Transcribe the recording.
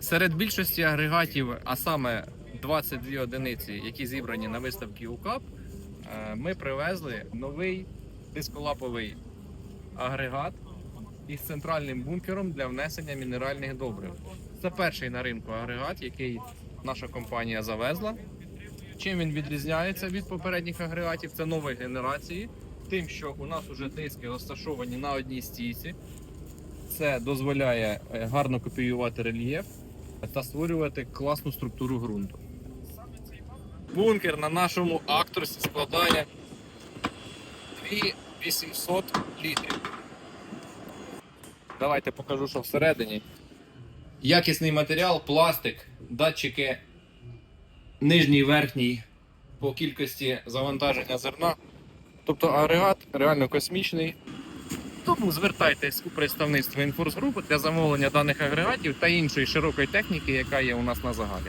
Серед більшості агрегатів, а саме 22 одиниці, які зібрані на виставці УКАП, е, ми привезли новий дисколаповий агрегат із центральним бункером для внесення мінеральних добрив. Це перший на ринку агрегат, який наша компанія завезла. Чим він відрізняється від попередніх агрегатів? Це нової генерації, тим, що у нас уже диски розташовані на одній стійці. Це дозволяє е, гарно копіювати рельєф та створювати класну структуру ґрунту. Бункер на нашому акторсі складає 2800 літрів. Давайте покажу, що всередині. Якісний матеріал, пластик, датчики нижній верхній по кількості завантаження зерна. Тобто агрегат реально космічний. Тому звертайтесь у представництво інфорс групи для замовлення даних агрегатів та іншої широкої техніки, яка є у нас на загалі.